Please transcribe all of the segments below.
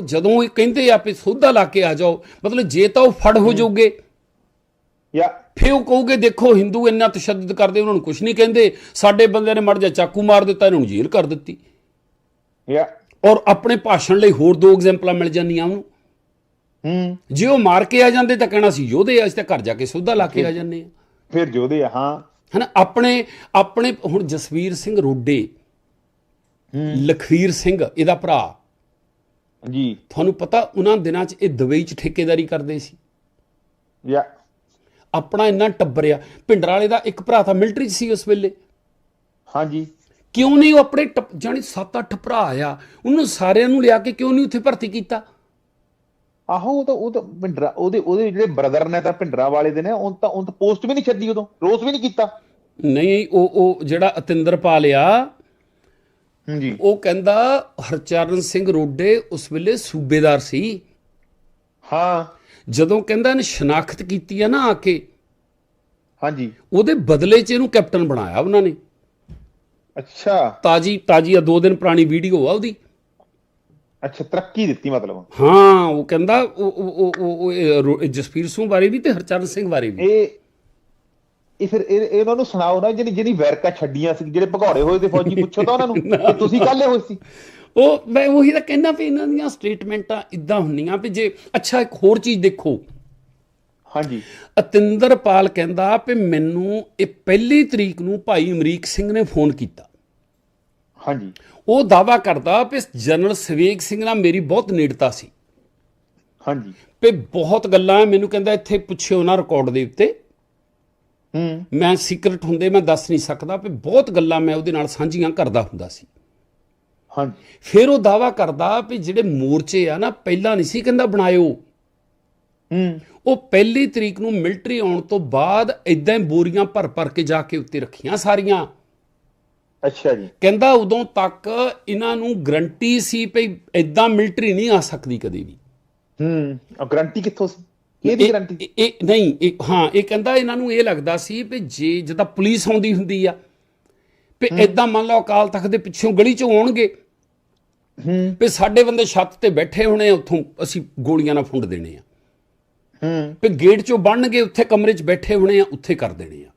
ਹੁਣ ਜਦੋਂ ਇਹ ਕਹਿੰਦੇ ਆ ਵੀ ਸੋਧਾ ਲਾ ਕੇ ਆ ਜਾਓ ਮਤਲਬ ਜੇ ਤਾਂ ਉਹ ਫੜ ਹੋ ਜਾਓਗੇ। ਜਾਂ ਫੇ ਉਹ ਕਹੋਗੇ ਦੇਖੋ ਹਿੰਦੂ ਇੰਨਾ ਤਸ਼ੱਦਦ ਕਰਦੇ ਉਹਨਾਂ ਨੂੰ ਕੁਝ ਨਹੀਂ ਕਹਿੰਦੇ। ਸਾਡੇ ਬੰਦੇ ਨੇ ਮੜ ਜਾ ਚਾਕੂ ਮਾਰ ਦਿੱਤਾ ਇਹਨਾਂ ਨੂੰ ਜੇਲ੍ਹ ਕਰ ਦਿੱਤੀ। ਜਾਂ ਔਰ ਆਪਣੇ ਭਾਸ਼ਣ ਲਈ ਹੋਰ ਦੋ ਐਗਜ਼ਾਮਪਲਾਂ ਮਿਲ ਜਾਂਦੀਆਂ ਉਹਨੂੰ। ਹੂੰ। ਜੇ ਉਹ ਮਾਰ ਕੇ ਆ ਜਾਂਦੇ ਤਾਂ ਕਹਿਣਾ ਸੀ ਯੋਧੇ ਅਸੀਂ ਤਾਂ ਘਰ ਜਾ ਕੇ ਸੋਧਾ ਲਾ ਕੇ ਆ ਜਾਂਦੇ ਆ ਫਿਰ ਜੋਦੇ ਆ ਹਾਂ। ਹਨਾ ਆਪਣੇ ਆਪਣੇ ਹੁਣ ਜਸਵੀਰ ਸਿੰਘ ਰੋਡੇ ਲਖਵੀਰ ਸਿੰਘ ਇਹਦਾ ਭਰਾ। ਜੀ ਤੁਹਾਨੂੰ ਪਤਾ ਉਹਨਾਂ ਦਿਨਾਂ 'ਚ ਇਹ ਦੁਬਈ 'ਚ ਠੇਕੇਦਾਰੀ ਕਰਦੇ ਸੀ। ਜਾਂ ਆਪਣਾ ਇੰਨਾ ਟੱਬਰਿਆ। ਭਿੰਡਰ ਵਾਲੇ ਦਾ ਇੱਕ ਭਰਾ ਤਾਂ ਮਿਲਟਰੀ 'ਚ ਸੀ ਉਸ ਵੇਲੇ। ਹਾਂਜੀ। ਕਿਉਂ ਨਹੀਂ ਉਹ ਆਪਣੇ ਜਾਣੀ 7-8 ਭਰਾ ਆ ਉਹਨੂੰ ਸਾਰਿਆਂ ਨੂੰ ਲਿਆ ਕੇ ਕਿਉਂ ਨਹੀਂ ਉੱਥੇ ਭਰਤੀ ਕੀਤਾ? ਆਹੋ ਉਹ ਤਾਂ ਉਹ ਤਾਂ ਭਿੰਡਰਾ ਉਹਦੇ ਉਹਦੇ ਜਿਹੜੇ ਬ੍ਰਦਰ ਨੇ ਤਾਂ ਭਿੰਡਰਾ ਵਾਲੇ ਦੇ ਨੇ ਉਹ ਤਾਂ ਉਹ ਤਾਂ ਪੋਸਟ ਵੀ ਨਹੀਂ ਛੱਡੀ ਉਦੋਂ ਰੋਸ ਵੀ ਨਹੀਂ ਕੀਤਾ। ਨਹੀਂ ਉਹ ਉਹ ਜਿਹੜਾ ਅਤਿੰਦਰਪਾਲ ਆ ਹਾਂਜੀ। ਉਹ ਕਹਿੰਦਾ ਹਰਚਰਨ ਸਿੰਘ ਰੋਡੇ ਉਸ ਵੇਲੇ ਸੂਬੇਦਾਰ ਸੀ। ਹਾਂ। ਜਦੋਂ ਕਹਿੰਦਾ ਇਹਨੇ ਸ਼ਨਾਖਤ ਕੀਤੀ ਆ ਨਾ ਆ ਕੇ ਹਾਂਜੀ। ਉਹਦੇ ਬਦਲੇ 'ਚ ਇਹਨੂੰ ਕੈਪਟਨ ਬਣਾਇਆ ਉਹਨਾਂ ਨੇ। ਅੱਛਾ। ਤਾਜੀ ਤਾਜੀ ਆ ਦੋ ਦਿਨ ਪੁਰਾਣੀ ਵੀਡੀਓ ਆ ਉਹਦੀ। ਅੱਛਾ ਤਰੱਕੀ ਦਿੱਤੀ ਮਤਲਬ। ਹਾਂ ਉਹ ਕਹਿੰਦਾ ਉਹ ਜਸਪੀਰ ਸਿੰਘ ਬਾਰੇ ਵੀ ਤੇ ਹਰਚਰਨ ਸਿੰਘ ਬਾਰੇ ਵੀ। ਇਹ ਇਹ ਫਿਰ ਇਹ ਇਹ ਉਹਨਾਂ ਨੂੰ ਸੁਣਾਓ ਨਾ ਜਿਹੜੀ ਜਿਹੜੀ ਵੈਰਕਾ ਛੱਡੀਆਂ ਸੀ ਜਿਹੜੇ ਭਗੌੜੇ ਹੋਏ ਤੇ ਫੌਜੀ ਪੁੱਛੋ ਤਾਂ ਉਹਨਾਂ ਨੂੰ ਕਿ ਤੁਸੀਂ ਕੱਲੇ ਹੋਏ ਸੀ। ਉਹ ਮੈਂ ਉਹੀ ਤਾਂ ਕਹਿੰਦਾ ਵੀ ਇਹਨਾਂ ਦੀਆਂ ਸਟੇਟਮੈਂਟਾਂ ਇਦਾਂ ਹੁੰਦੀਆਂ ਵੀ ਜੇ ਅੱਛਾ ਇੱਕ ਹੋਰ ਚੀਜ਼ ਦੇਖੋ। ਹਾਂਜੀ। ਅਤਿੰਦਰਪਾਲ ਕਹਿੰਦਾ ਵੀ ਮੈਨੂੰ ਇਹ ਪਹਿਲੀ ਤਰੀਕ ਨੂੰ ਭਾਈ ਅਮਰੀਕ ਸਿੰਘ ਨੇ ਫੋਨ ਕੀਤਾ। ਹਾਂਜੀ। ਉਹ ਦਾਵਾ ਕਰਦਾ ਵੀ ਜਨਰਲ ਸਵੇਗ ਸਿੰਘ ਨਾਲ ਮੇਰੀ ਬਹੁਤ ਨੇੜਤਾ ਸੀ। ਹਾਂਜੀ। ਵੀ ਬਹੁਤ ਗੱਲਾਂ ਮੈਨੂੰ ਕਹਿੰਦਾ ਇੱਥੇ ਪੁੱਛਿਓ ਨਾ ਰਿਕਾਰਡ ਦੇ ਉੱਤੇ। ਮੈਂ ਸੀਕ੍ਰੇਟ ਹੁੰਦੇ ਮੈਂ ਦੱਸ ਨਹੀਂ ਸਕਦਾ ਵੀ ਬਹੁਤ ਗੱਲਾਂ ਮੈਂ ਉਹਦੇ ਨਾਲ ਸਾਂਝੀਆਂ ਕਰਦਾ ਹੁੰਦਾ ਸੀ। ਹਾਂਜੀ। ਫਿਰ ਉਹ ਦਾਵਾ ਕਰਦਾ ਵੀ ਜਿਹੜੇ ਮੋਰਚੇ ਆ ਨਾ ਪਹਿਲਾਂ ਨਹੀਂ ਸੀ ਕਹਿੰਦਾ ਬਣਾਇਓ। ਹੂੰ। ਉਹ ਪਹਿਲੀ ਤਰੀਕ ਨੂੰ ਮਿਲਟਰੀ ਆਉਣ ਤੋਂ ਬਾਅਦ ਇਦਾਂ ਹੀ ਬੋਰੀਆਂ ਭਰ ਭਰ ਕੇ ਜਾ ਕੇ ਉੱਤੇ ਰੱਖੀਆਂ ਸਾਰੀਆਂ। ਅੱਛਾ ਜੀ। ਕਹਿੰਦਾ ਉਦੋਂ ਤੱਕ ਇਹਨਾਂ ਨੂੰ ਗਰੰਟੀ ਸੀ ਵੀ ਇਦਾਂ ਮਿਲਟਰੀ ਨਹੀਂ ਆ ਸਕਦੀ ਕਦੇ ਵੀ। ਹੂੰ। ਉਹ ਗਾਰੰਟੀ ਕਿੱਥੋਂ ਸੀ? ਇਹ- ਗਾਰੰਟੀ ਇਹ ਨਹੀਂ ਇਹ ਹਾਂ ਇਹ ਕਹਿੰਦਾ ਇਹਨਾਂ ਨੂੰ ਇਹ ਲੱਗਦਾ ਸੀ ਵੀ ਜੇ ਜਿੱਦਾਂ ਪੁਲਿਸ ਆਉਂਦੀ ਹੁੰਦੀ ਆ ਵੀ ਇਦਾਂ ਮੰਨ ਲਓ ਅਕਾਲ ਤਖਤ ਦੇ ਪਿੱਛੋਂ ਗਲੀ ਚੋਂ ਆਉਣਗੇ ਹੂੰ। ਵੀ ਸਾਡੇ ਬੰਦੇ ਛੱਤ ਤੇ ਬੈਠੇ ਹੋਣੇ ਆ, ਉੱਥੋਂ ਅਸੀਂ ਗੋਲੀਆਂ ਨਾਲ ਫੁੰਡ ਦੇਣੇ ਆ। ਹੂੰ। ਵੀ ਗੇਟ ਚੋਂ ਬਣਨਗੇ ਉੱਥੇ ਕਮਰੇ 'ਚ ਬੈਠੇ ਹੋਣੇ ਆ ਉੱਥੇ ਕਰ ਦੇਣੇ ਆ।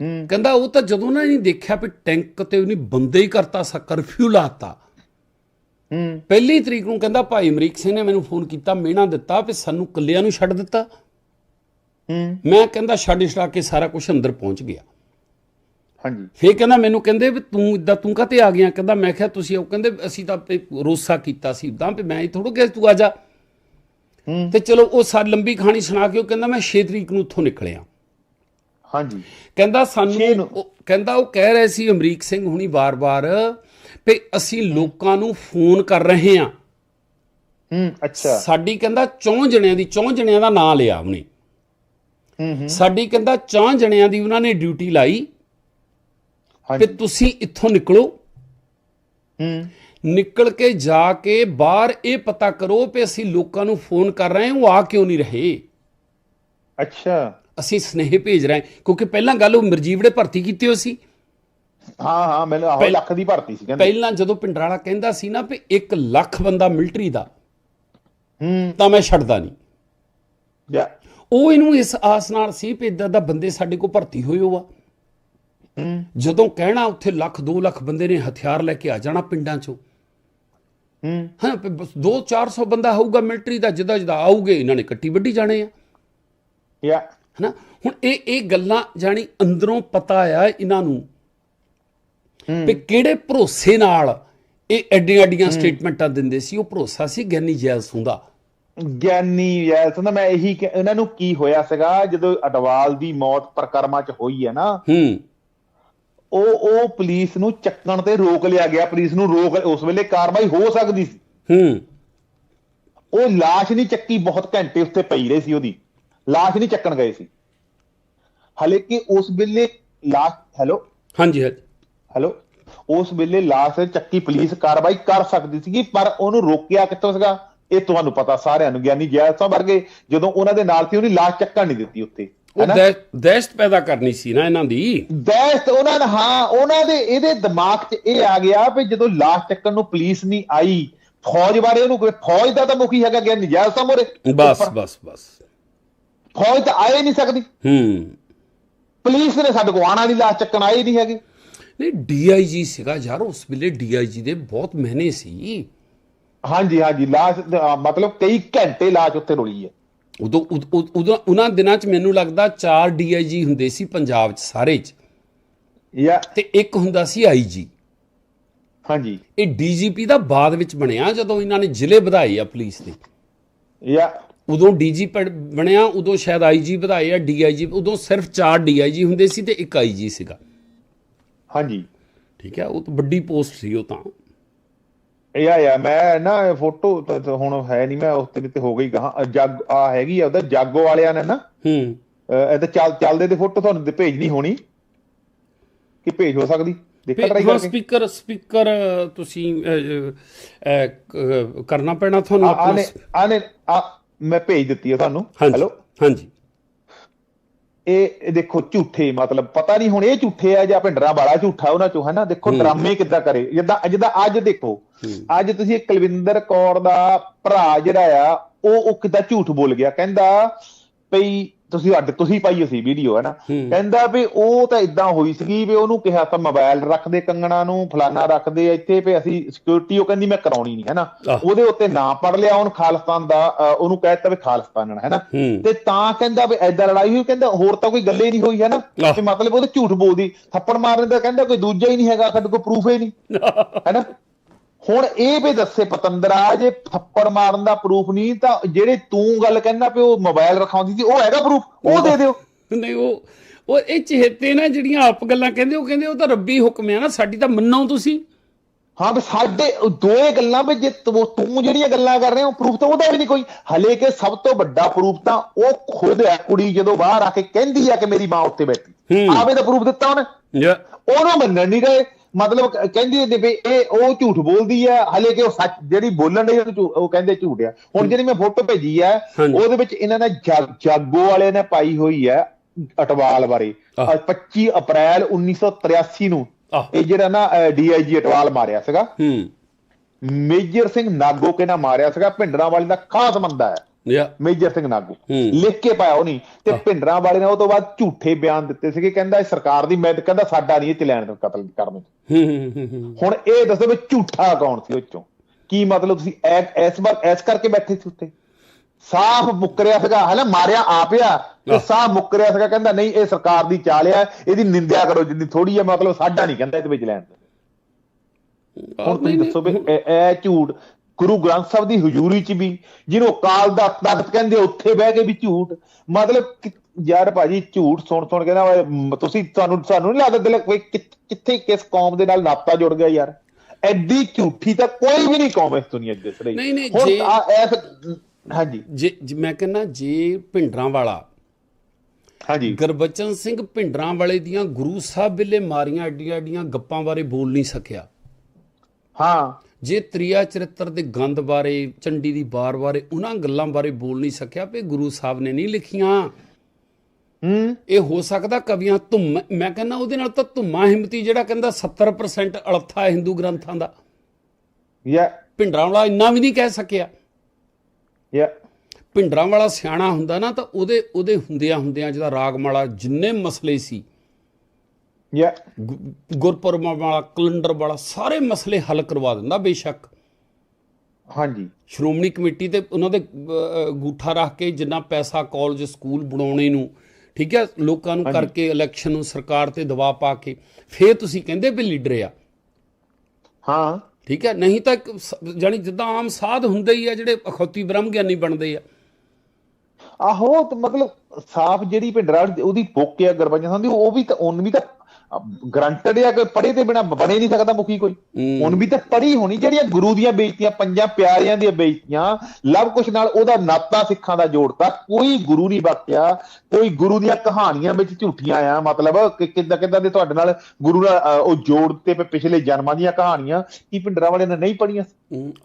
ਹੂੰ। ਕਹਿੰਦਾ ਉਹ ਤਾਂ ਜਦੋਂ ਨਾ ਨਹੀਂ ਦੇਖਿਆ ਵੀ ਟੈਂਕ ਤੇ ਉਹਨੇ ਬੰਦੇ ਹੀ ਕਰਤਾ ਸਾ ਕਰਫਿਊ ਲਾਤਾ। ਪਹਿਲੀ ਤਰੀਕ ਨੂੰ ਕਹਿੰਦਾ ਭਾਈ ਅਮਰੀਕ ਸਿੰਘ ਨੇ ਮੈਨੂੰ ਫੋਨ ਕੀਤਾ ਮਿਹਣਾ ਦਿੱਤਾ ਵੀ ਸਾਨੂੰ ਕੱਲਿਆਂ ਨੂੰ ਛੱਡ ਦਿੱਤਾ। ਹੂੰ ਮੈਂ ਕਹਿੰਦਾ ਛੱਡ ਛੜਾ ਕੇ ਸਾਰਾ ਕੁਝ ਅੰਦਰ ਪਹੁੰਚ ਗਿਆ। ਹਾਂਜੀ। ਫੇਰ ਕਹਿੰਦਾ ਮੈਨੂੰ ਕਹਿੰਦੇ ਵੀ ਤੂੰ ਇਦਾਂ ਤੂੰ ਕਾਤੇ ਆ ਗਿਆ? ਕਹਿੰਦਾ ਮੈਂ ਕਿਹਾ ਤੁਸੀਂ ਉਹ ਕਹਿੰਦੇ ਅਸੀਂ ਤਾਂ ਰੋਸਾ ਕੀਤਾ ਸੀ ਇਦਾਂ ਵੀ ਮੈਂ ਥੋੜੋ ਗਿਆ ਤੂੰ ਆ ਜਾ। ਹੂੰ। ਤੇ ਚਲੋ ਉਹ ਸਾਰੀ ਲੰਬੀ ਕਹਾਣੀ ਸੁਣਾ ਕੇ ਉਹ ਕਹਿੰਦਾ ਮੈਂ 6 ਤਰੀਕ ਨੂੰ ਉੱਥੋਂ ਨਿਕਲਿਆ। ਹਾਂਜੀ। ਕਹਿੰਦਾ ਸਾਨੂੰ ਕਹਿੰਦਾ ਉਹ ਕਹਿ ਰਹੇ ਸੀ ਅਮਰੀਕ ਸਿੰਘ ਹੁਣੀ ਵਾਰ-ਵਾਰ ਵੀ ਅਸੀਂ ਲੋਕਾਂ ਨੂੰ ਫੋਨ ਕਰ ਰਹੇ ਹਾਂ। ਹੂੰ ਅੱਛਾ। ਸਾਡੀ ਕਹਿੰਦਾ ਚੌਂ ਜਣਿਆਂ ਦੀ ਚੌਂ ਜਣਿਆਂ ਦਾ ਨਾਂ ਲਿਆ ਉਹਨੇ। ਹੂੰ ਸਾਡੀ ਕਹਿੰਦਾ ਚੌਂ ਜਣਿਆਂ ਦੀ ਉਹਨਾਂ ਨੇ ਡਿਊਟੀ ਲਾਈ ਕਿ ਤੁਸੀਂ ਇੱਥੋਂ ਨਿਕਲੋ। ਹੂੰ। ਨਿਕਲ ਕੇ ਜਾ ਕੇ ਬਾਹਰ ਇਹ ਪਤਾ ਕਰੋ ਕਿ ਅਸੀਂ ਲੋਕਾਂ ਨੂੰ ਫੋਨ ਕਰ ਰਹੇ ਹਾਂ ਉਹ ਆ ਕਿਉਂ ਨਹੀਂ ਰਹੇ? ਅੱਛਾ। ਅਸੀਂ ਸਨੇਹ ਭੇਜ ਰਹੇ ਹਾਂ ਕਿਉਂਕਿ ਪਹਿਲਾਂ ਗੱਲ ਉਹ ਮਰਜੀਵੜੇ ਭਰਤੀ ਕੀਤੀ ਹੋਈ ਸੀ। ਹਾਂ ਹਾਂ ਮੈਨੂੰ ਆਹੋ ਲੱਖ ਦੀ ਭਰਤੀ ਸੀ ਕਹਿੰਦੇ। ਪਹਿਲਾਂ ਜਦੋਂ ਪਿੰਡਰਾਲਾ ਕਹਿੰਦਾ ਸੀ ਨਾ ਵੀ 1 ਲੱਖ ਬੰਦਾ ਮਿਲਟਰੀ ਦਾ ਹੂੰ। ਤਾਂ ਮੈਂ ਛੱਡਦਾ ਨਹੀਂ। ਜਾਂ ਉਹ ਇਹਨੂੰ ਇਸ ਆਸ ਨਾਲ ਸੀ ਵੀ ਇਦਾਂ ਦਾ ਬੰਦੇ ਸਾਡੇ ਕੋਲ ਭਰਤੀ ਹੋਏ ਹੋ ਆ। ਹੂੰ। ਜਦੋਂ ਕਹਿਣਾ ਉੱਥੇ ਲੱਖ 2 ਲੱਖ ਬੰਦੇ ਨੇ ਹਥਿਆਰ ਲੈ ਕੇ ਆ ਜਾਣਾ ਪਿੰਡਾਂ ਚੋਂ। ਹੂੰ। ਹਾਂ 2-400 ਬੰਦਾ ਹੋਊਗਾ ਮਿਲਟਰੀ ਦਾ ਜਿੱਦਾਂ ਜਿੱਦਾਂ ਆਊਗੇ ਇਹਨਾਂ ਨੇ ਕੱਟੀ ਵੱਢੀ ਜਾਣੇ ਆ। ਜਾਂ ਹਨਾ? ਹੁਣ ਇਹ ਇਹ ਗੱਲਾਂ ਜਾਣੀ ਅੰਦਰੋਂ ਪਤਾ ਆ ਇਹਨਾਂ ਨੂੰ। ਵੀ ਕਿਹੜੇ ਭਰੋਸੇ ਨਾਲ ਇਹ ਐਡੀਆਂ ਐਡੀਆਂ ਸਟੇਟਮੈਂਟਾਂ ਦਿੰਦੇ ਸੀ? ਉਹ ਭਰੋਸਾ ਸੀ ਗਿਆਨੀ ਜੈਲ ਸਿੰਘ ਦਾ। ਗਿਆਨੀ ਯਾਰ ਸੁਣ ਮੈਂ ਇਹੀ ਕਿ- ਇਹਨਾਂ ਨੂੰ ਕੀ ਹੋਇਆ ਸੀਗਾ? ਜਦੋਂ ਅਡਵਾਲ ਦੀ ਮੌਤ ਪ੍ਰਕਰਮਾ ਚ ਹੋਈ ਹੈ ਨਾ ਹੂੰ। ਉਹ ਉਹ ਪੁਲਿਸ ਨੂੰ ਚੱਕਣ ਤੇ ਰੋਕ ਲਿਆ ਗਿਆ। ਪੁਲਿਸ ਨੂੰ ਰੋਕ ਉਸ ਵੇਲੇ ਕਾਰਵਾਈ ਹੋ ਸਕਦੀ ਸੀ। ਹੂੰ। ਉਹ ਲਾਸ਼ ਨਹੀਂ ਚੱਕੀ ਬਹੁਤ ਘੰਟੇ ਉੱਤੇ ਪਈ ਰਹੀ ਸੀ ਉਹਦੀ। ਲਾਸ਼ ਨਹੀਂ ਚੱਕਣ ਗਏ ਸੀ। ਹਲੇ ਕਿ ਉਸ ਵੇਲੇ ਲਾਸ਼ ਹੈਲੋ? ਹਾਂਜੀ ਹਾਂਜੀ। ਹੈਲੋ? ਉਸ ਵੇਲੇ ਲਾਸ਼ ਚੱਕੀ ਪੁਲਿਸ ਕਾਰਵਾਈ ਕਰ ਸਕਦੀ ਸੀਗੀ ਪਰ ਉਹਨੂੰ ਰੋਕਿਆ ਕਿੱਥੋਂ ਸੀਗਾ? ਇਹ ਤੁਹਾਨੂੰ ਪਤਾ ਸਾਰਿਆਂ ਨੂੰ ਗਿਆਨੀ ਸਾਹਿਬ ਵਰਗੇ ਜਦੋਂ ਉਹਨਾਂ ਦੇ ਨਾਲ ਸੀ ਉਹਨੇ ਲਾਸ਼ ਚੱਕਣ ਨਹੀਂ ਦਿੱਤੀ ਉੱਥੇ ਉਹ ਦਹਿਸ਼ਤ ਪੈਦਾ ਕਰਨੀ ਸੀ ਨਾ ਇਹਨਾਂ ਦੀ। ਦਹਿਸ਼ਤ ਉਹਨਾਂ ਨੇ ਹਾਂ ਉਹਨਾਂ ਦੇ ਇਹਦੇ ਦਿਮਾਗ 'ਚ ਇਹ ਆ ਗਿਆ ਵੀ ਜਦੋਂ ਲਾਸ਼ ਚੱਕਣ ਨੂੰ ਪੁਲਿਸ ਨਹੀਂ ਆਈ ਫੌਜ ਬਾਰੇ ਉਹਨੂੰ ਫੌਜ ਦਾ ਤਾਂ ਮੁਖੀ ਹੈਗਾ ਗਿਆ ਨਜਾਇਜ਼ ਤਾਂ ਮੋਰੇ। ਬਸ ਬਸ ਬਸ। ਫੌਜ ਤਾਂ ਆਏ ਨਹੀਂ ਸਕਦੀ। ਹੂੰ। ਪੁਲਿਸ ਨੇ ਸਾਡੇ ਕੋਲ ਆਣਾ ਦੀ ਲਾਸ਼ ਚੱਕਣ ਆਏ ਨਹੀਂ ਹੈਗੇ। ਨਹੀਂ ਡੀਆਈਜੀ ਸੀਗਾ ਯਾਰ ਉਸ ਵੇਲੇ ਡੀਆਈਜੀ ਦੇ ਬਹੁਤ ਮਹਿਨੇ ਸੀ। ਹਾਂਜੀ ਹਾਂਜੀ ਲਾਸ਼ ਮਤਲਬ ਕਈ ਘੰਟੇ ਲਾਸ਼ ਉੱਤੇ ਰੁਲੀ ਹੈ। ਉਦੋਂ ਉਦ- ਉਹਨਾਂ ਦਿਨਾਂ 'ਚ ਮੈਨੂੰ ਲੱਗਦਾ ਚਾਰ ਡੀਆਈਜੀ ਹੁੰਦੇ ਸੀ ਪੰਜਾਬ 'ਚ ਸਾਰੇ 'ਚ। ਜਾਂ ਤੇ ਇੱਕ ਹੁੰਦਾ ਸੀ ਆਈਜੀ ਹਾਂਜੀ। ਇਹ ਡੀਜੀਪੀ ਦਾ ਬਾਅਦ ਵਿੱਚ ਬਣਿਆ ਜਦੋਂ ਇਹਨਾਂ ਨੇ ਜ਼ਿਲ੍ਹੇ ਵਧਾਏ ਆ ਪੁਲਿਸ ਦੇ। ਜਾਂ ਉਦੋਂ ਡੀਜੀ ਬਣਿਆ ਉਦੋਂ ਸ਼ਾਇਦ ਆਈਜੀ ਵਧਾਏ ਆ ਡੀਆਈਜੀ ਉਦੋਂ ਸਿਰਫ ਚਾਰ ਡੀਆਈਜੀ ਹੁੰਦੇ ਸੀ ਤੇ ਇੱਕ ਆਈਜੀ ਸੀਗਾ। ਹਾਂਜੀ। ਠੀਕ ਹੈ ਉਹ ਤਾਂ ਵੱਡੀ ਪੋਸਟ ਸੀ ਉਹ ਤਾਂ। ਯਾ ਯਾ ਮੈਂ ਨਾ ਫੋਟੋ ਹੁਣ ਹੈ ਨਹੀਂ ਮੈਂ ਉਸ ਤੇ ਤੇ ਹੋ ਗਈ ਗਾਂ ਜੱਗ ਆ ਹੈਗੀ ਆ ਉਹਦਾ ਜਾਗੋ ਵਾਲਿਆਂ ਨੇ ਨਾ। ਹੂੰ। ਇਹ ਤਾਂ ਚੱਲ ਚੱਲਦੇ ਤੇ ਫੋਟੋ ਤੁਹਾਨੂੰ ਤੇ ਭੇਜਣੀ ਹੋਣੀ। ਕਿ ਭੇਜ ਹੋ ਸਕਦੀ? ਦੇਖਾ ਟਰਾਈ ਕਰਕੇ। ਸਪੀਕਰ ਸਪੀਕਰ ਤੁਸੀਂ ਕਰਨਾ ਪੈਣਾ ਤੁਹਾਨੂੰ ਆਪਣਾ ਆਨੇ ਆਨੇ ਆ ਮੈਂ ਭੇਜ ਦਿੱਤੀ ਹੈ ਤੁਹਾਨੂੰ ਹੈਲੋ ਹਾਂਜੀ ਇਹ ਦੇਖੋ ਝੂਠੇ ਮਤਲਬ ਪਤਾ ਨਹੀਂ ਹੁਣ ਇਹ ਝੂਠੇ ਆ ਜਾਂ ਭਿੰਡਰਾਂ ਵਾਲਾ ਝੂਠਾ ਉਹਨਾਂ ਚੋਂ ਹੈ ਨਾ ਦੇਖੋ ਡਰਾਮੇ ਕਿੱਦਾਂ ਕਰੇ? ਜਿੱਦਾਂ ਜਿੱਦਾਂ ਅੱਜ ਦੇਖੋ ਅੱਜ ਤੁਸੀਂ ਕੁਲਵਿੰਦਰ ਕੌਰ ਦਾ ਭਰਾ ਜਿਹੜਾ ਆ ਉਹ ਉਹ ਕਿੱਦਾਂ ਝੂਠ ਬੋਲ ਗਿਆ? ਕਹਿੰਦਾ ਭਈ ਤੁਸੀਂ ਅੱਡ ਤੁਸੀਂ ਪਾਈ ਸੀ ਵੀਡੀਓ ਹੈ ਨਾ? ਕਹਿੰਦਾ ਵੀ ਉਹ ਤਾਂ ਇਦਾਂ ਹੋਈ ਸੀਗੀ ਵੀ ਉਹਨੂੰ ਕਿਹਾ ਤਾਂ ਮੋਬਾਈਲ ਰੱਖਦੇ ਕੰਗਣਾ ਨੂੰ ਫਲਾਨਾ ਰੱਖਦੇ ਇੱਥੇ ਵੀ ਅਸੀਂ ਸਿਕਿਉਰਿਟੀ ਉਹ ਕਹਿੰਦੀ ਮੈਂ ਕਰਾਉਣੀ ਨਹੀਂ ਹੈ ਨਾ। ਉਹਦੇ ਉੱਤੇ ਨਾਂ ਪੜ ਲਿਆ ਉਹਨ ਖਾਲਿਸਤਾਨ ਦਾ ਉਹਨੂੰ ਕਹਿਤਾ ਵੀ ਖਾਲਿਸਤਾਨ ਹੈ ਨਾ? ਹੂੰ। ਤੇ ਤਾਂ ਕਹਿੰਦਾ ਵੀ ਐਦਾਂ ਲੜਾਈ ਹੋਈ ਕਹਿੰਦਾ ਹੋਰ ਤਾਂ ਕੋਈ ਗੱਲੇ ਨਹੀਂ ਹੋਈ ਹੈ ਨਾ। ਤੇ ਮਤਲਬ ਉਹ ਝੂਠ ਬੋਲਦੀ ਥੱਪੜ ਮਾਰਨ ਦਾ ਕਹਿੰਦਾ ਕੋਈ ਦੂਜਾ ਹੀ ਨਹੀਂ ਹੈਗਾ ਸਾਡੇ ਕੋਲ ਪ੍ਰੂਫ ਹੀ ਨਹੀਂ ਹੈਨਾ ਹੁਣ ਇਹ ਵੀ ਦੱਸੇ ਪਤੰਦਰਾ ਜੇ ਥੱਪੜ ਮਾਰਨ ਦਾ ਪ੍ਰੂਫ ਨਹੀਂ ਤਾਂ ਜਿਹੜੇ ਤੂੰ ਗੱਲ ਕਹਿੰਦਾ ਵੀ ਉਹ ਮੋਬਾਈਲ ਰਖਾਉਂਦੀ ਸੀ ਉਹ ਹੈਗਾ ਪ੍ਰੂਫ ਉਹ ਦੇ ਦਿਓ। ਨਹੀਂ ਉਹ ਉਹ ਇਹ ਚਹੇਤੇ ਨਾ ਜਿਹੜੀਆਂ ਆਪ ਗੱਲਾਂ ਕਹਿੰਦੇ ਉਹ ਕਹਿੰਦੇ ਉਹ ਤਾਂ ਰੱਬੀ ਹੁਕਮ ਆ ਨਾ ਸਾਡੀ ਤਾਂ ਮੰਨੋ ਤੁਸੀਂ। ਹਾਂ ਵੀ ਸਾਡੇ ਦੋਏ ਗੱਲਾਂ ਵੀ ਜੇ ਤੂੰ ਤੂੰ ਜਿਹੜੀਆਂ ਗੱਲਾਂ ਕਰ ਰਿਹਾ ਉਹ ਪ੍ਰੂਫ ਤਾਂ ਉਹਦਾ ਵੀ ਨਹੀਂ ਕੋਈ। ਹਲੇ ਕਿ ਸਭ ਤੋਂ ਵੱਡਾ ਪ੍ਰੂਫ ਤਾਂ ਉਹ ਖੁਦ ਹੈ ਕੁੜੀ ਜਦੋਂ ਬਾਹਰ ਆ ਕੇ ਕਹਿੰਦੀ ਆ ਕਿ ਮੇਰੀ ਮਾਂ ਉੱਤੇ ਬੈਠੀ। ਹੂੰ। ਆਵੇ ਦਾ ਪ੍ਰੂਫ ਦਿੱਤਾ ਉਹਨੇ। ਉਹਨੂੰ ਮੰਨਣ ਨਹੀਂ ਰਹੇ। ਮਤਲਬ ਕਹਿੰਦੀ ਨੇ ਵੀ ਇਹ ਉਹ ਝੂਠ ਬੋਲਦੀ ਹੈ ਹਲੇ ਕਿ ਉਹ ਸੱਚ ਜਿਹੜੀ ਬੋਲਣ ਦੀ ਉਹ ਕਹਿੰਦੇ ਝੂਠ ਆ ਹੁਣ ਜਿਹੜੀ ਮੈਂ ਫੋਟੋ ਭੇਜੀ ਹੈ। ਉਹਦੇ ਵਿੱਚ ਇਹਨਾਂ ਨੇ ਜਾਗੋ ਵਾਲੇ ਨੇ ਪਾਈ ਹੋਈ ਹੈ ਅਟਵਾਲ ਬਾਰੇ ਆਹ। ਅਹ 25 ਅਪ੍ਰੈਲ 1983 ਨੂੰ। ਇਹ ਜਿਹੜਾ ਨਾ ਡੀਆਈਜੀ ਅਟਵਾਲ ਮਾਰਿਆ ਸੀਗਾ ਹੂੰ ਮੇਜਰ ਸਿੰਘ ਨਾਗੋ ਕੇ ਨਾਲ ਮਾਰਿਆ ਸੀਗਾ ਭਿੰਡਰਾਂ ਵਾਲੇ ਦਾ ਖਾਸ ਬੰਦਾ ਹੈ ਮੇਜਰ ਸਿੰਘ ਨਾਗੋ। ਲਿਖ ਕੇ ਪਾਇਆ ਉਹ ਨਹੀਂ ਤੇ ਭਿੰਡਰਾਂ ਵਾਲੇ ਨੇ ਉਹ ਤੋਂ ਬਾਅਦ ਝੂਠੇ ਬਿਆਨ ਦਿੱਤੇ ਸੀਗੇ। ਕਹਿੰਦਾ ਇਹ ਸਰਕਾਰ ਦੀ ਮੈਂ ਕਹਿੰਦਾ ਸਾਡਾ ਨਹੀਂ ਇਹ ਚ ਲੈਣ ਦੇ ਕਤਲ ਕਰਨ। ਹੁਣ ਇਹ ਦੱਸੋ ਵੀ ਝੂਠਾ ਕੌਣ ਸੀ ਉਹ ਚੋਂ? ਕੀ ਮਤਲਬ ਤੁਸੀਂ ਐ- ਇਸ ਵਾਰ ਐਸ ਕਰਕੇ ਬੈਠੇ ਸੀ ਉੱਤੇ ਸਾਫ਼ ਮੁੱਕਰਿਆ ਸੀਗਾ ਹਨਾ ਮਾਰਿਆ ਆਪ ਆ। ਤੇ ਸਾਫ਼ ਮੁੱਕਰਿਆ ਸੀਗਾ ਕਹਿੰਦਾ ਨਹੀਂ ਇਹ ਸਰਕਾਰ ਦੀ ਚਾਲ ਆ ਇਹਦੀ ਨਿੰਦਿਆ ਕਰੋ ਜਿੰਨੀ ਥੋੜੀ ਆ ਮਤਲਬ ਸਾਡਾ ਨਹੀਂ ਕਹਿੰਦਾ ਇਹਦੇ ਵਿੱਚ ਲੈਣ ਦੇ ਹੁਣ ਤੁਸੀਂ ਦੱਸੋ ਵੀ ਇਹ ਝੂਠ ਗੁਰੂ ਗ੍ਰੰਥ ਸਾਹਿਬ ਦੀ ਹਜ਼ੂਰੀ 'ਚ ਵੀ ਜਿਹਨੂੰ ਅਕਾਲ ਦਾ ਤਖਤ ਕਹਿੰਦੇ ਉੱਥੇ ਬਹਿ ਕੇ ਵੀ ਝੂਠ ਮਤਲਬ ਯਾਰ ਭਾਜੀ ਝੂਠ ਸੁਣ ਸੁਣ ਕੇ ਨਾ ਤੁਸੀਂ ਤੁਹਾਨੂੰ ਤੁਹਾਨੂੰ ਨਹੀਂ ਲੱਗਦਾ ਦਿਲ ਕੋਈ ਕਿੱਥੇ ਕਿਸ ਕੌਮ ਦੇ ਨਾਲ ਨਾਤਾ ਜੁੜ ਗਿਆ ਯਾਰ। ਐਡੀ ਝੂਠੀ ਤਾਂ ਕੋਈ ਵੀ ਨਹੀਂ ਕੌਮ ਇਸ ਦੁਨੀਆ 'ਚ ਦਿਸ ਰਹੀ। ਨਹੀਂ, ਨਹੀਂ, ਹੁਣ ਐਸ ਹਾਂਜੀ। ਜੇ ਮੈਂ ਕਹਿੰਦਾ ਜੇ ਭਿੰਡਰਾਂ ਵਾਲਾ ਹਾਂਜੀ। ਗੁਰਬਚਨ ਸਿੰਘ ਭਿੰਡਰਾਂ ਵਾਲੇ ਦੀਆਂ ਗੁਰੂ ਸਾਹਿਬ ਵੇਲੇ ਮਾਰੀਆਂ ਏਡੀਆਂ ਏਡੀਆਂ ਗੱਪਾਂ ਬਾਰੇ ਬੋਲ ਨਹੀਂ ਸਕਿਆ। ਹਾਂ। ਜੇ ਤ੍ਰਿਆ ਚਰਿੱਤਰ ਦੇ ਗੰਧ ਬਾਰੇ ਚੰਡੀ ਦੀ ਬਾਰ ਬਾਰੇ ਉਹਨਾਂ ਗੱਲਾਂ ਬਾਰੇ ਬੋਲ ਨਹੀਂ ਸਕਿਆ ਵੀ ਗੁਰੂ ਸਾਹਿਬ ਨੇ ਨਹੀਂ ਲਿਖੀਆਂ। ਹੂੰ। ਇਹ ਹੋ ਸਕਦਾ ਕਵੀਆਂ ਧੁੰਮ ਮੈਂ ਕਹਿੰਦਾ ਉਹਦੇ ਨਾਲ ਤਾਂ ਧੁੰਮਾ ਹਿੰਮਤੀ ਜਿਹੜਾ ਕਹਿੰਦਾ 70% ਅਲਥਾ ਹਿੰਦੂ ਗ੍ਰੰਥਾਂ ਦਾ। ਯਾ। ਭਿੰਡਰਾਂ ਵਾਲਾ ਇੰਨਾ ਵੀ ਨਹੀਂ ਕਹਿ ਸਕਿਆ। ਯਾ। ਭਿੰਡਰਾਂ ਵਾਲਾ ਸਿਆਣਾ ਹੁੰਦਾ ਨਾ ਤਾਂ ਉਹਦੇ ਉਹਦੇ ਹੁੰਦਿਆਂ ਹੁੰਦਿਆਂ ਜਿਹਦਾ ਰਾਗਮਾਲਾ ਜਿੰਨੇ ਮਸਲੇ ਸੀ ਯਾ ਗੁਰਪੁਰਬ ਵਾਲਾ ਕੈਲੰਡਰ ਵਾਲਾ ਸਾਰੇ ਮਸਲੇ ਹੱਲ ਕਰਵਾ ਦਿੰਦਾ ਬੇਸ਼ੱਕ। ਹਾਂਜੀ। ਸ਼੍ਰੋਮਣੀ ਕਮੇਟੀ ਤੇ ਉਹਨਾਂ ਦੇ ਗੂਠਾ ਰੱਖ ਕੇ ਜਿੰਨਾ ਪੈਸਾ ਕਾਲਜ ਸਕੂਲ ਬਣਾਉਣੇ ਨੂੰ ਠੀਕ ਹੈ ਲੋਕਾਂ ਨੂੰ ਕਰਕੇ ਇਲੈਕਸ਼ਨ ਨੂੰ ਸਰਕਾਰ ਤੇ ਦਬਾਅ ਪਾ ਕੇ ਫੇਰ ਤੁਸੀਂ ਕਹਿੰਦੇ ਵੀ ਲੀਡਰ ਆ। ਹਾਂ। ਠੀਕ ਹੈ ਨਹੀਂ ਤਾਂ ਜਾਣੀ ਜਿੱਦਾਂ ਆਮ ਸਾਧ ਹੁੰਦੇ ਹੀ ਆ ਜਿਹੜੇ ਅਖੌਤੀ ਬ੍ਰਹਮ ਗਿਆਨੀ ਬਣਦੇ ਆ। ਆਹੋ ਤੇ ਮਤਲਬ ਸਾਫ਼ ਜਿਹੜੀ ਭਿੰਡਰਾ ਉਹਦੀ ਬੁੱਕ ਆ ਦੀ ਉਹ ਵੀ ਤਾਂ ਉਹਨ ਵੀ ਤਾਂ ਗਰੰਟਡ ਆ ਕਿ ਪੜੇ ਤੇ ਬਿਨਾ ਬਣੇ ਨਹੀਂ ਸਕਦਾ ਮੁਖੀ ਕੋਈ ਹੂੰ। ਉਹਨ ਵੀ ਤਾਂ ਪੜੀ ਹੋਣੀ ਜਿਹੜੀਆਂ ਗੁਰੂ ਦੀਆਂ ਬੇਇੱਜ਼ਤੀਆਂ ਪੰਜਾਂ ਪਿਆਰਿਆਂ ਦੀਆਂ ਬੇਇੱਜ਼ਤੀਆਂ ਲਵ ਕੁਸ਼ ਨਾਲ ਉਹਦਾ ਨਾਤਾ ਸਿੱਖਾਂ ਦਾ ਜੋੜਤਾ ਕੋਈ ਗੁਰੂ ਨਹੀਂ ਬਖਸ਼ਿਆ ਕੋਈ ਗੁਰੂ ਦੀਆਂ ਕਹਾਣੀਆਂ ਵਿੱਚ ਝੂਠੀਆਂ ਆ ਮਤਲਬ ਕਿ ਕਿੱਦਾਂ ਕਿੱਦਾਂ ਦੇ ਤੁਹਾਡੇ ਨਾਲ ਗੁਰੂ ਨਾਲ ਉਹ ਜੋੜਤੇ ਪਏ ਪਿਛਲੇ ਜਨਮਾਂ ਦੀਆਂ ਕਹਾਣੀਆਂ ਕੀ ਭਿੰਡਰਾ ਵਾਲੇ ਨੇ ਨਹੀਂ ਪੜੀਆਂ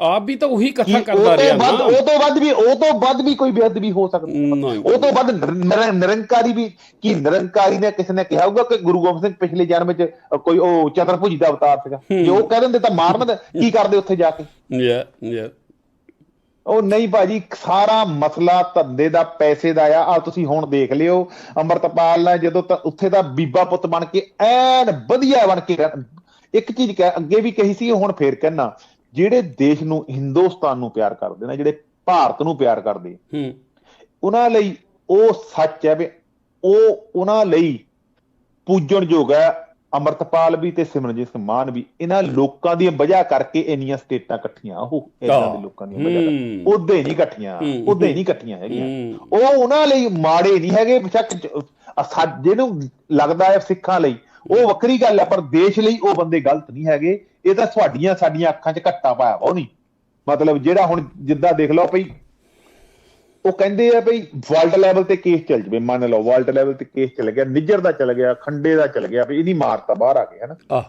ਆਪ ਵੀ ਤਾਂ ਉਹੀ ਕਥਾ ਕਰਦਾ ਰਿਹਾ ਤੋਂ ਨਾ ਉਹ ਤੋਂ ਵੱਧ ਵੀ ਉਹ ਤੋਂ ਵੱਧ ਵੀ ਕੋਈ ਬੇਅਦਬੀ ਹੋ ਸਕਦੀ ਹੈ। ਉਹ ਤੋਂ ਵੱਧ ਨਿਰ- ਨਿਰੰਕਾਰੀ ਵੀ ਕੀ ਨਿਰੰਕਾਰੀ ਨੇ ਕਿਸੇ ਨੇ ਕਿਹਾ ਹੋਊਗਾ ਕਿ ਗੁਰੂ ਗੋਬਿੰਦ ਸਿੰਘ ਪਿਛਲੇ ਪਿਛਲੇ ਜਨਮ ਅ, ਕੋਈ ਉਹ ਚਤਰਭੁਜੀ ਦਾ ਅਵਤਾਰ ਸੀਗਾ। ਜੇ ਉਹ ਕਹਿ ਦਿੰਦੇ ਤਾਂ ਮਾਰਨ ਕੀ ਕਰਦੇ ਉੱਥੇ ਜਾ ਕੇ? ਯਾ ਯਾ। ਉਹ ਨਹੀਂ ਭਾਜੀ ਸਾਰਾ ਮਸਲਾ ਧੰਦੇ ਦਾ ਪੈਸੇ ਦਾ ਆ। ਆ ਤੁਸੀਂ ਹੁਣ ਦੇਖ ਲਿਓ ਅਮਰਤਪਾਲ ਨੇ ਜਦੋਂ ਤਾਂ ਉੱਥੇ ਦਾ ਬੀਬਾ ਪੁੱਤ ਬਣ ਕੇ ਐਨ ਵਧੀਆ ਬਣ ਕੇ ਇੱਕ ਚੀਜ਼ ਕਹਿ ਅੱਗੇ ਵੀ ਕਹੀ ਸੀ ਹੁਣ ਫੇਰ ਕਹਿਣਾ ਜਿਹੜੇ ਦੇਸ਼ ਨੂੰ ਹਿੰਦੁਸਤਾਨ ਨੂੰ ਪਿਆਰ ਕਰਦੇ ਨੇ ਜਿਹੜੇ ਭਾਰਤ ਨੂੰ ਪਿਆਰ ਕਰਦੇ ਹੂੰ। ਉਹਨਾਂ ਲਈ ਉਹ ਸੱਚ ਹੈ ਵੀ ਉਹ ਉਹਨਾਂ ਲਈ ਪੂਜਣਯੋਗ ਹੈ ਅਮਰਤਪਾਲ ਵੀ ਤੇ ਸਿਮਰਨਜੀਤ ਸਿੰਘ ਮਾਨ ਵੀ ਇਹਨਾਂ ਲੋਕਾਂ ਦੀ ਵਜ੍ਹਾ ਕਰਕੇ ਇੰਨੀਆਂ ਸਟੇਟਾਂ ਇਕੱਠੀਆਂ ਉਹ ਇਦਾਂ ਦੇ ਲੋਕਾਂ ਦੀਆਂ ਵਜ੍ਹਾ ਕਰਕੇ। ਉਹਦੇ ਨਹੀਂ ਇਕੱਠੀਆਂ। ਉਹਦੇ ਨਹੀਂ ਇਕੱਠੀਆਂ ਹੈਗੀਆਂ। ਉਹ ਉਹਨਾਂ ਲਈ ਮਾੜੇ ਨਹੀਂ ਹੈਗੇ ਬੇਸ਼ੱਕ ਜਿਹਨੂੰ ਲੱਗਦਾ ਹੈ ਸਿੱਖਾਂ ਲਈ ਉਹ ਵੱਖਰੀ ਗੱਲ ਹੈ ਪਰ ਦੇਸ਼ ਲਈ ਉਹ ਬੰਦੇ ਗਲਤ ਨਹੀਂ ਹੈਗੇ ਇਹ ਤਾਂ ਤੁਹਾਡੀਆਂ ਸਾਡੀਆਂ ਅੱਖਾਂ 'ਚ ਘੱਟਾ ਪਾਇਆ ਉਹ ਨਹੀਂ ਮਤਲਬ ਜਿਹੜਾ ਹੁਣ ਜਿੱਦਾਂ ਦੇਖ ਲਓ ਭਈ ਉਹ ਕਹਿੰਦੇ ਆ ਭਈ ਵਰਲਡ ਲੈਵਲ ਤੇ ਕੇਸ ਚੱਲ ਜਵੇ ਮੰਨ ਲਓ ਵਰਲਡ ਲੈਵਲ ਤੇ ਕੇਸ ਚੱਲ ਗਿਆ ਨਿੱਜਰ ਦਾ ਚੱਲ ਗਿਆ ਖੰਡੇ ਦਾ ਚੱਲ ਗਿਆ ਵੀ ਇਹਦੀ ਮਾਰ ਤਾਂ ਬਾਹਰ ਆ ਗਈ ਹੈ ਨਾ ਆਹ।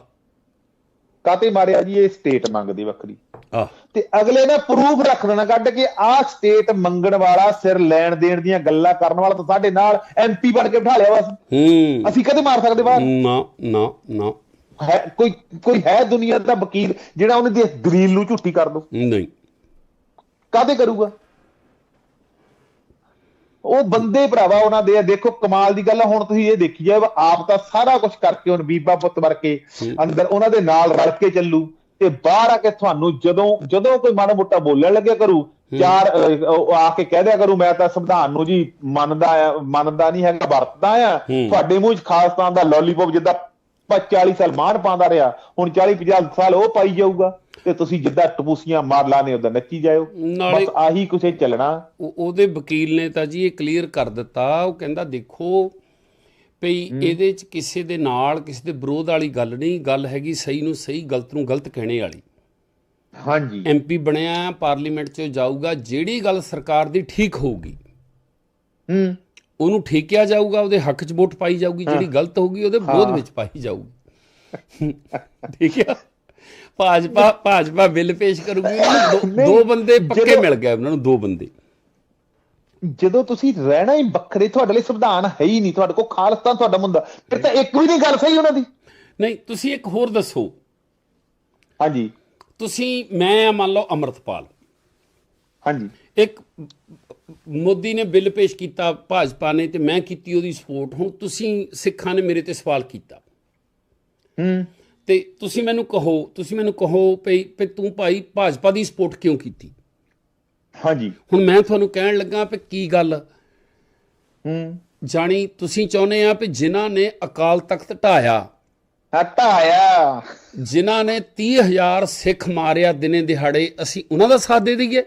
ਕਾਤੇ ਮਾਰਿਆ ਜੀ ਇਹ ਸਟੇਟ ਮੰਗਦੀ ਵੱਖਰੀ? ਆਹ। ਤੇ ਅਗਲੇ ਨੇ ਪ੍ਰੂਫ ਰੱਖ ਦੇਣਾ ਕੱਢ ਕੇ ਆਹ ਸਟੇਟ ਮੰਗਣ ਵਾਲਾ ਸਿਰ ਲੈਣ ਦੇਣ ਦੀਆਂ ਗੱਲਾਂ ਕਰਨ ਵਾਲਾ ਤਾਂ ਸਾਡੇ ਨਾਲ ਐਮਪੀ ਬਣ ਕੇ ਬਿਠਾ ਲਿਆ ਬਸ। ਹੂੰ। ਅਸੀਂ ਕਦੇ ਮਾਰ ਸਕਦੇ ਬਾਹਰ? ਨਾ ਨਾ ਨਾ। ਹੈ ਕੋਈ ਕੋਈ ਹੈ ਦੁਨੀਆ ਦਾ ਵਕੀਲ ਜਿਹੜਾ ਉਹਨੇ ਦੀ ਦਲੀਲ ਨੂੰ ਝੂਠੀ ਕਰ ਦੋ ਨਹੀਂ। ਕਾਦੇ ਕਰੂਗਾ? ਉਹ ਬੰਦੇ ਭਰਾਵਾ ਉਹਨਾਂ ਦੇ ਦੇਖੋ ਕਮਾਲ ਦੀ ਗੱਲ ਹੁਣ ਤੁਸੀਂ ਇਹ ਦੇਖੀ ਜਾਓ ਆਪ ਤਾਂ ਸਾਰਾ ਕੁਝ ਕਰਕੇ ਹੁਣ ਬੀਬਾ ਪੁੱਤ ਵਰ ਕੇ ਅੰਦਰ ਉਹਨਾਂ ਦੇ ਨਾਲ ਰਲ ਕੇ ਚੱਲੂ ਤੇ ਬਾਹਰ ਆ ਕੇ ਤੁਹਾਨੂੰ ਜਦੋਂ ਜਦੋਂ ਕੋਈ ਮਾੜਾ ਮੋਟਾ ਬੋਲਣ ਲੱਗਿਆ ਕਰੂ ਚਾਰ ਆ ਕੇ ਕਹਿ ਦਿਆ ਕਰੂ ਮੈਂ ਤਾਂ ਸੰਵਿਧਾਨ ਨੂੰ ਜੀ ਮੰਨਦਾ ਆ ਮੰਨਦਾ ਨਹੀਂ ਹੈਗਾ ਵਰਤਦਾ ਆ। ਤੁਹਾਡੇ ਮੂੰਹ 'ਚ ਖਾਲਸਤਾਨ ਦਾ ਲੋਲੀਪੌਪ ਜਿੱਦਾਂ ਪ- 40 ਸਾਲ ਮਾਨ ਪਾਉਂਦਾ ਰਿਹਾ ਹੁਣ 40 50 ਸਾਲ ਉਹ ਪਾਈ ਜਾਊਗਾ ਤੇ ਤੁਸੀਂ ਜਿੱਦਾਂ ਟਪੂਸੀਆਂ ਮਾਰ ਲਾਣੇ ਉਦਾਂ ਨੱਚੀ ਜਾਇਓ। ਬਸ ਆਹੀ ਕੁਛ ਚੱਲਣਾ। ਉਹ- ਉਹਦੇ ਵਕੀਲ ਨੇ ਤਾਂ ਜੀ ਇਹ ਕਲੀਅਰ ਕਰ ਦਿੱਤਾ ਉਹ ਕਹਿੰਦਾ ਦੇਖੋ ਭਈ ਇਹਦੇ ਚ ਕਿਸੇ ਦੇ ਨਾਲ ਕਿਸੇ ਦੇ ਵਿਰੋਧ ਵਾਲੀ ਗੱਲ ਨਹੀਂ ਗੱਲ ਹੈਗੀ ਸਹੀ ਨੂੰ ਸਹੀ ਗਲਤ ਨੂੰ ਗਲਤ ਕਹਿਣੇ ਵਾਲੀ। ਹਾਂਜੀ। ਐਮਪੀ ਬਣਿਆ ਪਾਰਲੀਮੈਂਟ 'ਚ ਜਾਊਗਾ ਜਿਹੜੀ ਗੱਲ ਸਰਕਾਰ ਦੀ ਠੀਕ ਹੋਊਗੀ। ਹੂੰ। ਉਹਨੂੰ ਠੀਕਿਆ ਜਾਊਗਾ ਉਹਦੇ ਹੱਕ 'ਚ ਵੋਟ ਪਾਈ ਜਾਊਗੀ ਜਿਹੜੀ ਗਲਤ ਹੋਊਗੀ ਉਹਦੇ ਵਿਰੋਧ ਵਿੱਚ ਪਾਈ ਜਾਊਗੀ। ਠੀਕ ਹੈ ਭਾਜਪਾ ਭਾਜਪਾ ਬਿੱਲ ਪੇਸ਼ ਕਰੂਗੀ ਦੋ- ਬੰਦੇ ਪੱਕੇ ਮਿਲ ਗਏ ਉਹਨਾਂ ਨੂੰ ਦੋ ਬੰਦੇ। ਜਦੋਂ ਤੁਸੀਂ ਰਹਿਣਾ ਹੀ ਵੱਖਰੇ ਤੁਹਾਡੇ ਲਈ ਸੰਵਿਧਾਨ ਹੈ ਹੀ ਨਹੀਂ ਤੁਹਾਡੇ ਕੋਲ ਖਾਲਸਤਾਨ ਤੁਹਾਡਾ ਮੁੰਡਾ। ਫਿਰ ਤਾਂ ਇੱਕ ਵੀ ਨਹੀਂ ਗੱਲ ਸਹੀ ਉਹਨਾਂ ਦੀ। ਨਹੀਂ ਤੁਸੀਂ ਇੱਕ ਹੋਰ ਦੱਸੋ। ਹਾਂਜੀ। ਤੁਸੀਂ ਮੈਂ ਮੰਨ ਲਓ ਅਮਰਤਪਾਲ। ਹਾਂਜੀ। ਇੱਕ ਮੋਦੀ ਨੇ ਬਿੱਲ ਪੇਸ਼ ਕੀਤਾ ਭਾਜਪਾ ਨੇ ਤੇ ਮੈਂ ਕੀਤੀ ਉਹਦੀ ਸਪੋਰਟ। ਹੁਣ ਤੁਸੀਂ ਸਿੱਖਾਂ ਨੇ ਮੇਰੇ ਤੇ ਸਵਾਲ ਕੀਤਾ। ਹੂੰ। ਤੇ ਤੁਸੀਂ ਮੈਨੂੰ ਕਹੋ ਤੁਸੀਂ ਮੈਨੂੰ ਕਹੋ ਭਈ ਤੂੰ ਭਾਈ ਭਾਜਪਾ ਦੀ ਸਪੋਰਟ ਕਿਉਂ ਕੀਤੀ? ਹਾਂਜੀ। ਹੁਣ ਮੈਂ ਤੁਹਾਨੂੰ ਕਹਿਣ ਲੱਗਾ ਵੀ ਕੀ ਗੱਲ? ਹੂੰ। ਜਾਣੀ ਤੁਸੀਂ ਚਾਹੁੰਦੇ ਆ ਵੀ ਜਿਨ੍ਹਾਂ ਨੇ ਅਕਾਲ ਤਖਤ ਢਾਇਆ। ਹਟਾਇਆ ਜਿਨ੍ਹਾਂ ਨੇ 30000 ਸਿੱਖ ਮਾਰਿਆ ਦਿਨੇ ਦਿਹਾੜੇ ਅਸੀਂ ਉਹਨਾਂ ਦਾ ਸਾਥ ਦੇ ਦਈਏ?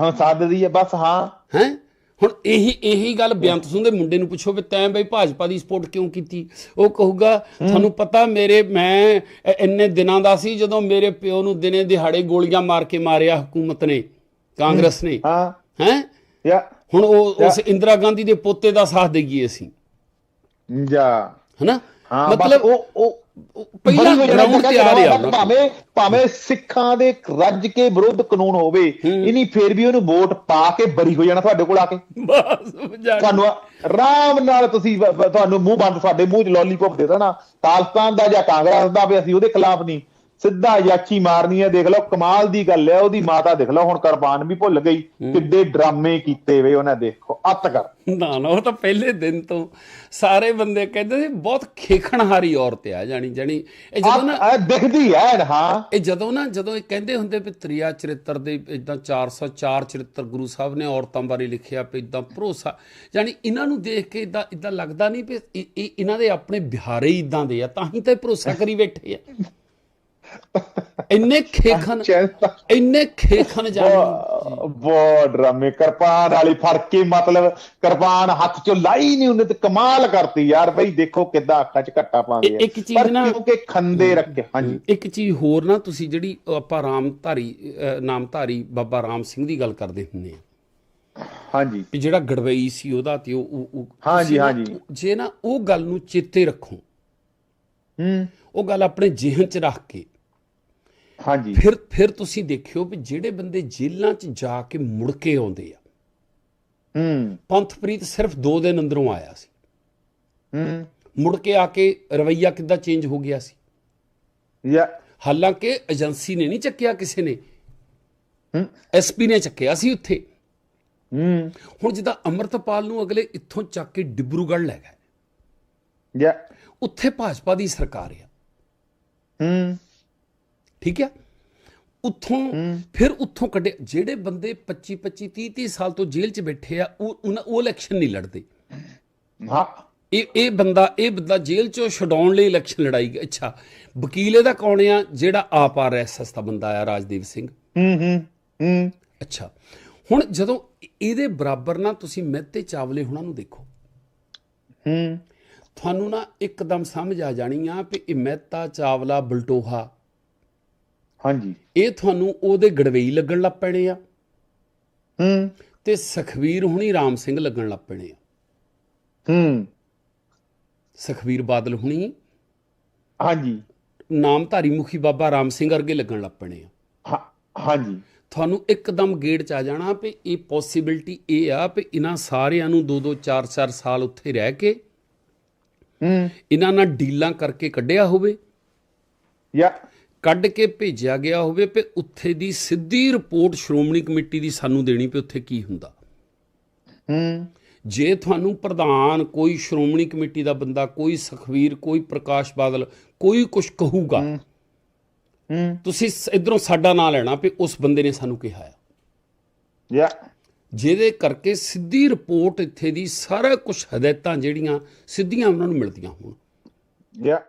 ਹਾਂ ਦੀ ਹੈ ਬਸ ਹਾਂ। ਹੈ? ਹੁਣ ਇਹੀ ਇਹੀ ਗੱਲ ਬੇਅੰਤ ਸਿੰਘ ਦੇ ਮੁੰਡੇ ਨੂੰ ਪੁੱਛੋ ਵੀ ਤੈਂ ਬਈ ਭਾਜਪਾ ਦੀ ਸਪੋਰਟ ਕਿਉਂ ਕੀਤੀ? ਉਹ ਕਹੂਗਾ ਤੁਹਾਨੂੰ ਪਤਾ ਮੇਰੇ ਮੈਂ ਇੰਨੇ ਦਿਨਾਂ ਦਾ ਸੀ ਜਦੋਂ ਮੇਰੇ ਪਿਓ ਨੂੰ ਦਿਨੇ ਦਿਹਾੜੇ ਗੋਲੀਆਂ ਮਾਰ ਕੇ ਮਾਰਿਆ ਹਕੂਮਤ ਨੇ ਕਾਂਗਰਸ ਨੇ। ਹਾਂ। ਹੈ? ਯਾ। ਹੁਣ ਉਹ ਉਸ ਇੰਦਰਾ ਗਾਂਧੀ ਦੇ ਪੋਤੇ ਦਾ ਸਾਥ ਦੇਈਏ ਅਸੀਂ। ਜਾ ਹਨਾ? ਮਤਲਬ ਉਹ ਉਹ ਪਹਿਲਾਂ ਗਰਾਊਂਡ ਤੇ ਆ ਰਿਹਾ। ਭਾਵੇਂ ਭਾਵੇਂ ਸਿੱਖਾਂ ਦੇ ਰੱਜ ਕੇ ਵਿਰੁੱਧ ਕਾਨੂੰਨ ਹੋਵੇ ਇਨੀ ਫੇਰ ਵੀ ਉਹਨੂੰ ਵੋਟ ਪਾ ਕੇ ਬਰੀ ਹੋ ਜਾਣਾ ਤੁਹਾਡੇ ਕੋਲ ਆ ਕੇ। ਬਸ ਤੁਹਾਨੂੰ ਆਰਾਮ ਨਾਲ ਤੁਸੀਂ ਤੁਹਾਨੂੰ ਮੂੰਹ ਬੰਦ ਸਾਡੇ ਮੂੰਹ 'ਚ ਲੋਲੀਪੌਪ ਦੇ ਦੇਣਾ। ਖਾਲਸਤਾਨ ਦਾ ਜਾਂ ਕਾਂਗਰਸ ਦਾ ਵੀ ਅਸੀਂ ਉਹਦੇ ਖਿਲਾਫ ਨਹੀਂ। ਸਿੱਧਾ ਯਾਚੀ ਮਾਰਨੀ ਹੈ ਦੇਖ ਲਓ ਕਮਾਲ ਦੀ ਗੱਲ ਹੈ ਉਹਦੀ ਮਾਤਾ ਦੇਖ ਲਓ ਹੁਣ ਕੁਰਬਾਨ ਵੀ ਭੁੱਲ ਗਈ ਕਿੱਡੇ ਡਰਾਮੇ ਕੀਤੇ ਵੇ ਉਹਨੇ ਦੇਖੋ ਅੱਤ ਕਰ। ਨਾ ਨਾ ਉਹ ਤਾਂ ਪਹਿਲੇ ਦਿਨ ਤੋਂ ਸਾਰੇ ਬੰਦੇ ਕਹਿੰਦੇ ਸੀ ਬਹੁਤ ਖੇਖਣਹਾਰੀ ਔਰਤ ਆ ਜਾਣੀ ਜਾਣੀ ਇਹ ਜਦੋਂ ਨਾ ਦਿਖਦੀ ਹੈ ਹਾਂ। ਇਹ ਜਦੋਂ ਨਾ ਜਦੋਂ ਇਹ ਕਹਿੰਦੇ ਹੁੰਦੇ ਵੀ ਤ੍ਰਿਆ ਚਰਿੱਤਰ ਦੇ ਇਦਾਂ 404 ਚਰਿੱਤਰ ਗੁਰੂ ਸਾਹਿਬ ਨੇ ਔਰਤਾਂ ਬਾਰੇ ਲਿਖਿਆ ਵੀ ਇਦਾਂ ਭਰੋਸਾ ਜਾਣੀ ਇਹਨਾਂ ਨੂੰ ਦੇਖ ਕੇ ਇਦਾਂ ਇਦਾਂ ਲੱਗਦਾ ਨਹੀਂ ਵੀ ਇਹ- ਇਹ- ਇਹਨਾਂ ਦੇ ਆਪਣੇ ਬਿਹਾਰੇ ਇਦਾਂ ਦੇ ਆ ਤਾਂ ਹੀ ਤਾਂ ਇਹ ਭਰੋਸਾ ਕਰੀ ਬੈਠੇ ਆ। ਇੰਨੇ ਖੇਖਣ ਇੰਨੇ ਖੇਖਣ ਜਾਣੀ ਬਹੁਤ ਡਰਾਮੇ ਕਿਰਪਾਨ ਵਾਲੀ ਫੜ ਕੇ ਮਤਲਬ ਕਿਰਪਾਨ ਹੱਥ ਚੋਂ ਲਾਈ ਨਹੀਂ ਉਹਨੇ ਤੇ ਕਮਾਲ ਕਰਤੀ ਯਾਰ ਬਈ ਦੇਖੋ ਕਿੱਦਾਂ ਅੱਖਾਂ 'ਚ ਘੱਟਾ ਪਾਉਂਦੇ ਇਹ- ਇੱਕ ਚੀਜ਼ ਨਾ- ਕਿਉਂਕਿ ਖੰਦੇ ਰੱਖੇ ਹਾਂਜੀ। ਇੱਕ ਚੀਜ਼ ਹੋਰ ਨਾ ਤੁਸੀਂ ਜਿਹੜੀ ਆਪਾਂ ਰਾਮਧਾਰੀ ਨਾਮਧਾਰੀ ਬਾਬਾ ਰਾਮ ਸਿੰਘ ਦੀ ਗੱਲ ਕਰਦੇ ਹੁੰਦੇ ਆ। ਹਾਂਜੀ। ਵੀ ਜਿਹੜਾ ਗੜਵਈ ਸੀ ਉਹਦਾ ਤੇ ਉਹ- ਹਾਂਜੀ, ਹਾਂਜੀ। ਜੇ ਨਾ ਉਹ ਗੱਲ ਨੂੰ ਚੇਤੇ ਰੱਖੋ ਹੂੰ। ਉਹ ਗੱਲ ਆਪਣੇ ਜ਼ਿਹਨ 'ਚ ਰੱਖ ਕੇ ਹਾਂਜੀ। ਫਿਰ ਫਿਰ ਤੁਸੀਂ ਦੇਖਿਓ ਵੀ ਜਿਹੜੇ ਬੰਦੇ ਜੇਲ੍ਹਾਂ 'ਚ ਜਾ ਕੇ ਮੁੜ ਕੇ ਆਉਂਦੇ ਆ ਹੂੰ। ਪੰਥਪ੍ਰੀਤ ਸਿਰਫ 2 ਦਿਨ ਅੰਦਰੋਂ ਆਇਆ ਸੀ। ਹੂੰ। ਮੁੜ ਕੇ ਆ ਕੇ ਰਵਈਆ ਕਿੱਦਾਂ ਚੇਂਜ ਹੋ ਗਿਆ ਸੀ? ਯਾ। ਹਾਲਾਂਕਿ ਏਜੰਸੀ ਨੇ ਨਹੀਂ ਚੱਕਿਆ ਕਿਸੇ ਨੇ। ਹੂੰ। ਐਸਪੀ ਨੇ ਚੱਕਿਆ ਸੀ ਉੱਥੇ। ਹੂੰ। ਹੁਣ ਜਿੱਦਾਂ ਅਮਰਤਪਾਲ ਨੂੰ ਅਗਲੇ ਇੱਥੋਂ ਚੱਕ ਕੇ ਡਿਬਰੂਗੜ੍ਹ ਲੈ ਗਏ। ਯਾ। ਉੱਥੇ ਭਾਜਪਾ ਦੀ ਸਰਕਾਰ ਆ। ਹੂੰ। ਠੀਕ ਹੈ? ਉੱਥੋਂ ਫਿਰ ਉੱਥੋਂ ਕੱਢੇ। ਜਿਹੜੇ ਬੰਦੇ 25 25 30 30 ਸਾਲ ਤੋਂ ਜੇਲ੍ਹ 'ਚ ਬੈਠੇ ਆ ਉਹ ਉਹ ਇਲੈਕਸ਼ਨ ਨਹੀਂ ਲੜਦੇ। ਹਾਂ। ਇਹ ਇਹ ਬੰਦਾ ਇਹ ਬੰਦਾ ਜੇਲ੍ਹ 'ਚੋਂ ਛਡਾਉਣ ਲਈ ਇਲੈਕਸ਼ਨ ਲੜਾਈ ਗਿਆ। ਅੱਛਾ। ਵਕੀਲ ਇਹਦਾ ਕੌਣ ਆ? ਜਿਹੜਾ ਆਪ ਆਰਐਸਐਸ ਦਾ ਬੰਦਾ ਆ ਰਾਜਦੀਪ ਸਿੰਘ। ਹੂੰ ਹੂੰ ਹੂੰ। ਅੱਛਾ। ਹੁਣ ਜਦੋਂ ਇਹਦੇ ਬਰਾਬਰ ਨਾ ਤੁਸੀਂ ਮਹਿਤੇ ਚਾਵਲੇ ਹੁਣਾਂ ਨੂੰ ਦੇਖੋ। ਹੂੰ। ਤੁਹਾਨੂੰ ਨਾ ਇੱਕਦਮ ਸਮਝ ਆ ਜਾਣੀ ਆ ਵੀ ਇਹ ਮਹਿਤਾ ਚਾਵਲਾ ਬਲਟੋਹਾ ਹਾਂਜੀ। ਇਹ ਤੁਹਾਨੂੰ ਉਹਦੇ ਗੜਵਈ ਲੱਗਣ ਲੱਗ ਪੈਣੇ ਆ। ਹੂੰ। ਤੇ ਸਖਵੀਰ ਹੁਣੀ ਰਾਮ ਸਿੰਘ ਲੱਗਣ ਲੱਗ ਪੈਣੇ ਆ। ਹੂੰ। ਸਖਵੀਰ ਬਾਦਲ ਹੁਣੀ। ਹਾਂਜੀ। ਨਾਮਧਾਰੀ ਮੁਖੀ ਬਾਬਾ ਰਾਮ ਸਿੰਘ ਵਰਗੇ ਲੱਗਣ ਲੱਗ ਪੈਣੇ ਆ। ਹਾਂਜੀ। ਤੁਹਾਨੂੰ ਇੱਕਦਮ ਗੇੜ ਚ ਆ ਜਾਣਾ ਵੀ ਇਹ ਪੋਸਿਬਿਲਿਟੀ ਇਹ ਆ ਵੀ ਇਹਨਾਂ ਸਾਰਿਆਂ ਨੂੰ 2 2 4 4 ਸਾਲ ਉੱਥੇ ਰਹਿ ਕੇ ਹੂੰ। ਇਹਨਾਂ ਨਾਲ ਡੀਲਾਂ ਕਰਕੇ ਕੱਢਿਆ ਹੋਵੇ। ਯਾ ਕੱਢ ਕੇ ਭੇਜਿਆ ਗਿਆ ਹੋਵੇ ਵੀ ਉੱਥੇ ਦੀ ਸਿੱਧੀ ਰਿਪੋਰਟ ਸ਼੍ਰੋਮਣੀ ਕਮੇਟੀ ਦੀ ਸਾਨੂੰ ਦੇਣੀ ਵੀ ਉੱਥੇ ਕੀ ਹੁੰਦਾ। ਹੂੰ। ਜੇ ਤੁਹਾਨੂੰ ਪ੍ਰਧਾਨ ਕੋਈ ਸ਼੍ਰੋਮਣੀ ਕਮੇਟੀ ਦਾ ਬੰਦਾ ਕੋਈ ਸਖਵੀਰ ਕੋਈ ਪ੍ਰਕਾਸ਼ ਬਾਦਲ ਕੋਈ ਕੁਝ ਕਹੂਗਾ ਹੂੰ। ਤੁਸੀਂ ਇਧਰੋਂ ਸਾਡਾ ਨਾਂ ਲੈਣਾ ਵੀ ਉਸ ਬੰਦੇ ਨੇ ਸਾਨੂੰ ਕਿਹਾ ਆ। ਯਾ। ਜਿਹਦੇ ਕਰਕੇ ਸਿੱਧੀ ਰਿਪੋਰਟ ਇੱਥੇ ਦੀ ਸਾਰਾ ਕੁਝ ਹਦਾਇਤਾਂ ਜਿਹੜੀਆਂ ਸਿੱਧੀਆਂ ਉਹਨਾਂ ਨੂੰ ਮਿਲਦੀਆਂ ਹੋਣ। ਯਾ।